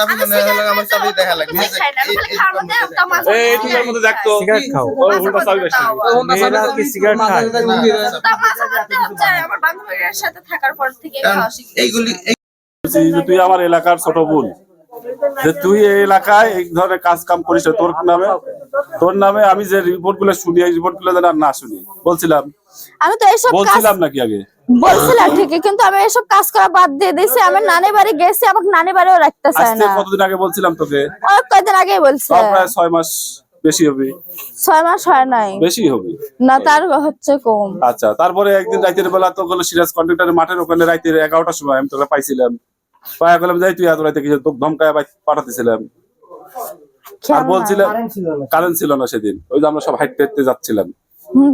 চাবি মনে হলো আমার চাবি দেখা লাগবে আমি খাই না, আমি খালি খাওয়ার মধ্যে তামাশা এই করতে মধ্যে দেখতো সিগারেট খাও ও উল্টা চাবি বেশি মেয়েরা কি সিগারেট খায় তামাশা করতে হচ্ছে আমার বান্ধবীর সাথে থাকার পর থেকে খাওয়া শিখি এইগুলি তুই আমার এলাকার ছোট বোন যে তুই এই এলাকায় এই ধরনের কাজ কাম করিস তোর নামে তোর নামে আমি যে রিপোর্টগুলো শুনি এই রিপোর্টগুলো যেন আর না শুনি বলছিলাম আমি তো এসব বলছিলাম নাকি আগে বলছিলাম ঠিকই কিন্তু আমি এসব কাজ করা বাদ দিয়ে দিয়েছি। আমি নানি বাড়ি গেছি আমাকে নানি বাড়িও রাখতে চায় না। কতদিন আগে বলছিলাম তোকে? কয়েকদিন আগেই বলছে। প্রায় ছয় মাস বেশি হবে। ছয় মাস হয় নাই। বেশি হবে? না তার হচ্ছে কম। আচ্ছা তারপরে একদিন রাতের বেলা তো গেলো সিরাজ কন্ট্রাক্টরের মাঠের ওখানে রাতের এগারোটার সময় আমি তোকে পাইছিলাম। পায়া গেলাম যাই তুই এত রাতে কিছু ধমকায় পাঠাতেছিলাম। আর বলছিলাম কারেন্ট ছিল না। সেদিন। ওই যে আমরা সব হাইটে হাইটে যাচ্ছিলাম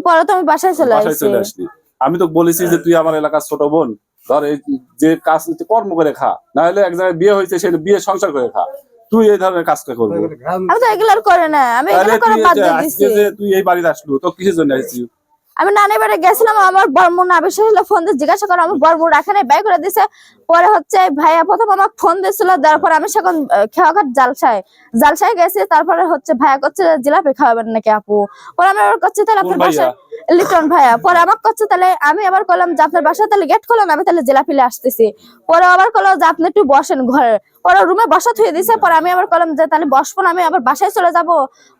পরে তো আমি বাসায় চলে বাসায় আসছি। চলে আসলি আমি তো বলেছি যে তুই আমার এলাকার ছোট বোন। ধর এই যে কাজ হচ্ছে কর্ম করে খা। না হলে এক জায়গায় বিয়ে হয়েছে সে বিয়ে সংসার করে খা। তুই এই ধরনের কাজটা করবি? আমি তো এগুলো করে না। আমি এগুলো করে তুই বাদ দিয়ে দিছি। তুই এই বাড়িতে আসলু তো কিসের জন্য আসছিস? আমি নানি বাড়ি গেছিলাম আমার বর্মন আবিষ্কার হলো ফোন দিয়ে জিজ্ঞাসা করে আমার বর্মন রাখে নাই ব্যয় করে দিছে। পরে হচ্ছে ভাইয়া প্রথম আমাকে ফোন দিয়েছিল দেওয়ার পর আমি সেখন খেয়া ঘাট জালসায় জালসায় গেছি তারপরে হচ্ছে ভাইয়া করছে জিলাপি খাওয়াবেন নাকি আপু? পরে আমি আবার করছি তাহলে আপনার বাসায় লিটন ভাইয়া পরে আমাকে করছে তাহলে আমি আবার করলাম যে আপনার বাসায় তাহলে গেট খোলেন আমি তাহলে জিলাপি নিয়ে আসতেছি। পরে আবার করল যে আপনি একটু বসেন ঘরে। পরে রুমে বসা থুয়ে দিছে পরে আমি আবার করলাম যে তাহলে বসবো না আমি আবার বাসায় চলে যাব।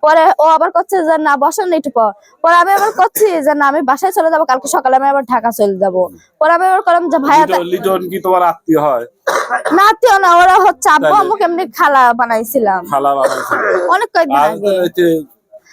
পরে ও আবার করছে যে না বসেন একটু পর। পরে আমি আবার করছি যে না আমি বাসায় চলে যাব কালকে সকালে আমি আবার ঢাকা চলে যাব। পরে আমি আবার করলাম যে ভাইয়া লিটন- কি তোমার আত্মীয় হয়? না আত্মীয় না ওরা হচ্ছে আব্বু খালা বানাইছিলাম। খালা অনেক কয়েকদিন আর আগে।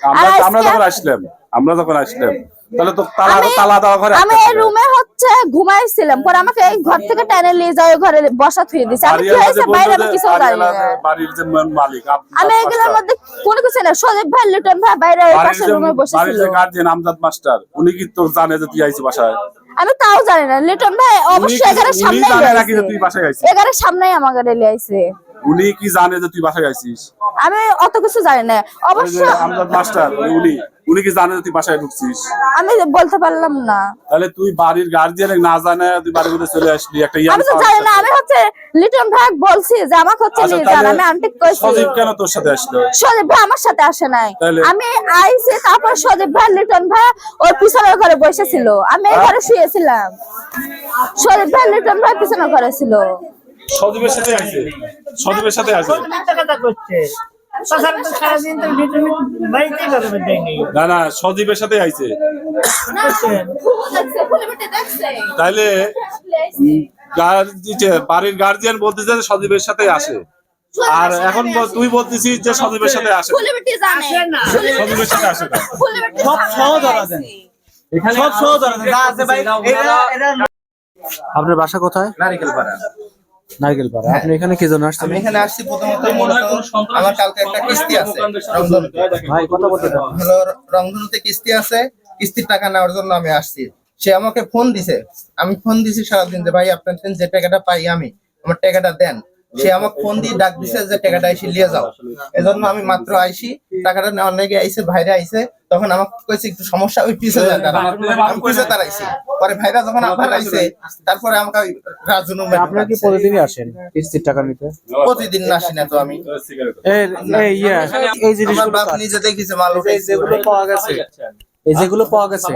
আমরা আর আমরা আজকে- যখন আসলাম আমরা যখন আসলাম তাহলে তো তালা তালা দেওয়া ঘরে আমি এই রুমে হচ্ছে ঘুমাইছিলাম। পরে আমাকে এই ঘর থেকে টেনে নিয়ে যায় ঘরে বসা থুয়ে দিছে। আমি কি হয়েছে? বাইরে আমি কিছু জানি না। বাড়ির যে মালিক আমি এগুলোর মধ্যে কোনো কিছু না সজীব ভাই লিটন ভাই বাইরে ওই বাড়ির পাশের যে- রুমে বাড়ির যে আমজাদ মাস্টার উনি কি তো জানে যে তুই আইছি বাসায়? আমি তাও জানি না। লিটন ভাই অবশ্যই এগারের সামনে আইছিস? এগারের সামনেই আমাকে রেলে আইছে উনি কি জানে যে তুই বাসায় আইছিস? আমি অত কিছু জানি না। অবশ্য আমজাদ মাস্টার উনি উনি কি জানে যে তুই বাসায় ঢুকছিস? আমি বলতে পারলাম না। তাহলে তুই বাড়ির গার্জিয়ান না জানে তুই বাড়ির মধ্যে চলে আসলি একটা ইয়াং আমি তো জানি না আমি হচ্ছে লিটন ভাই বলছি যে আমাকে হচ্ছে আচ্ছা, যান আমি আন্টি কইছি। সজীব কেন তোর সাথে আসলো? সজীব ভাই আমার সাথে আসে নাই। আমি আইছি তারপর সজীব ভাই লিটন ভাই ওর পিছনের ঘরে বসেছিল আমি এই ঘরে শুয়েছিলাম। সজীব ভাই লিটন ভাই পিছনের ঘরে ছিল। সজীবের সাথে আছে সজীবের সাথে আছে না না সজীবের সাথে আইছে। তাইলে যে বাড়ির গার্জিয়ান বলতেছে সজীবের সাথে আসে। আর এখন বল- তুই বলতেছিস যে সজীবের সাথে আসে। না। সজীবের সাথে আসে না। সব ধরা দেন সব ধরা দেন এরা আপনার বাসা কোথায়? নারিকেল পাড়া। নারকেল পাড়া। আপনি এখানে কি জন্য আসছেন? আমি এখানে আসছি প্রথমত আমার কালকে একটা কিস্তি আছে। রংধনুতে। ভাই কথা বলতে দাও। হ্যালো রংধনুতে কিস্তি আছে কিস্তির টাকা নেওয়ার জন্য আমি আসছি। সে আমাকে ফোন দিছে। আমি ফোন দিছি সারাদিন যে ভাই আপনার যে টাকাটা পাই আমি আমার টাকাটা দেন। সে আমাকে ফোন দিয়ে ডাক দিছে যে টাকাটা এসে নিয়ে যাও। এজন্য আমি মাত্র আইসি টাকাটা নেওয়ার লেগে আইছে ভাইরা আইসে তখন আমাকে কইছে একটু সমস্যা ওই পিছে যায় তারা আমি পিছে দাঁড়াইছি। পরে ভাইরা যখন আবার আইছে তারপরে আমাকে রাজনু আপনারা কি প্রতিদিনই আসেন কিস্তির টাকা নিতে? প্রতিদিন আসি না তো আমি। এই এই ইয়া এই জিনিসগুলো বাপ নিজে দেখিছে মাল এই উঠাইছে। যেগুলো পাওয়া গেছে এই যেগুলো পাওয়া গেছে।